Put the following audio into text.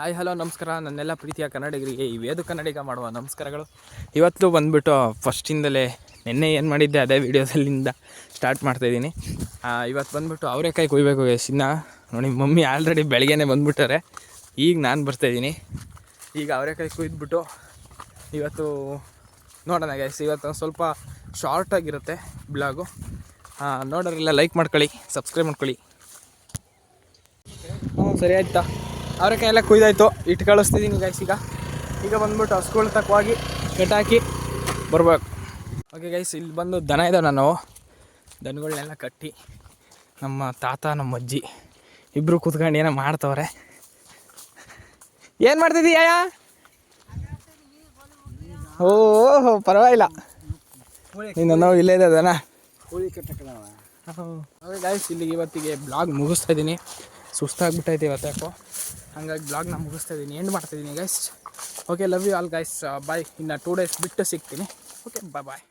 Hi, hello, ನಮಸ್ಕಾರ. ನನ್ನೆಲ್ಲ ಪ್ರೀತಿಯ ಕನ್ನಡಿಗರಿಗೆ ಈ ವೇದ ಕನ್ನಡಿಗ ಮಾಡುವ ನಮಸ್ಕಾರಗಳು. ಇವತ್ತು ಬಂದುಬಿಟ್ಟು ಫಸ್ಟಿಂದಲೇ ನಿನ್ನೆ ಏನು ಮಾಡಿದ್ದೆ ಅದೇ ವೀಡಿಯೋದಲ್ಲಿಂದ ಸ್ಟಾರ್ಟ್ ಮಾಡ್ತಾಯಿದ್ದೀನಿ ಇವತ್ತು ಬಂದುಬಿಟ್ಟು ಅವರೇಕಾಯಿ ಕೊಯ್ಬೇಕು ಸಿನ್ನ ನೋಡಿ, ಮಮ್ಮಿ ಆಲ್ರೆಡಿ ಬೆಳಗ್ಗೆನೇ ಬಂದುಬಿಟ್ಟಾರೆ ಈಗ ನಾನು ಬರ್ತಾಯಿದ್ದೀನಿ ಈಗ ಅವರೇಕಾಯಿ ಕುಯ್ದುಬಿಟ್ಟು ಇವತ್ತು ನೋಡೋಣ ಗೈಸ್ ಇವತ್ತು ಸ್ವಲ್ಪ ಶಾರ್ಟ್ ಆಗಿರುತ್ತೆ ಬ್ಲಾಗು ನೋಡೋರೆಲ್ಲ ಲೈಕ್ ಮಾಡ್ಕೊಳ್ಳಿ ಸಬ್ಸ್ಕ್ರೈಬ್ ಮಾಡ್ಕೊಳ್ಳಿ. ಹ್ಞೂ ಸರಿ ಆಯ್ತಾ? ಅವರೆಕಾಯಿ ಕುಯ್ದಾಯ್ತು, ಇಟ್ಟು ಕಳಿಸ್ತಿದ್ದೀನಿ ಗೈಸ್ ಈಗ. ಈಗ ಬಂದ್ಬಿಟ್ಟು ಸ್ಕೂಲ್ ತಕ್ಕ ಹೋಗಿ ಕಟ್ಟಾಕಿ ಬರ್ಬೇಕು. ಓಕೆ ಗೈಸ್ ಇಲ್ಲಿ ಬಂದು ದನ ಇದ್ದಾವೆ ನಾನು ದನಗಳನ್ನೆಲ್ಲ ಕಟ್ಟಿ ನಮ್ಮ ತಾತ, ನಮ್ಮ ಅಜ್ಜಿ ಇಬ್ಬರು ಕೂತ್ಕೊಂಡು ಏನೋ ಮಾಡ್ತವ್ರೆ. ಏನು ಮಾಡ್ತಿದ್ದೀಯ ಓಹೋ, ಪರವಾಗಿಲ್ಲ. ನಿನ್ನನೋ ನಾವು ಇಲ್ಲೇ ಇದೆ ದನ. ಗಾಯ್ಸ್ ಇಲ್ಲಿಗೆ ಇವತ್ತಿಗೆ ಬ್ಲಾಗ್ ಮುಗಿಸ್ತಾ ಇದ್ದೀನಿ. ಸುಸ್ತಾಗ್ಬಿಟ್ಟೈತೆ ಇವತ್ತು ಹಂಗಾಗಿ ಬ್ಲಾಗ್ನ ಮುಗಿಸ್ತಾ ಇದ್ದೀನಿ ಎಂಡ್ ಮಾಡ್ತಾ ಇದ್ದೀನಿ guys okay love you all guys bye ಇನ್ನು ಟೂ ಡೇಸ್ ಬಿಟ್ಟು ಸಿಗ್ತೀನಿ. ಓಕೆ ಬಾಯ್ ಬಾಯ್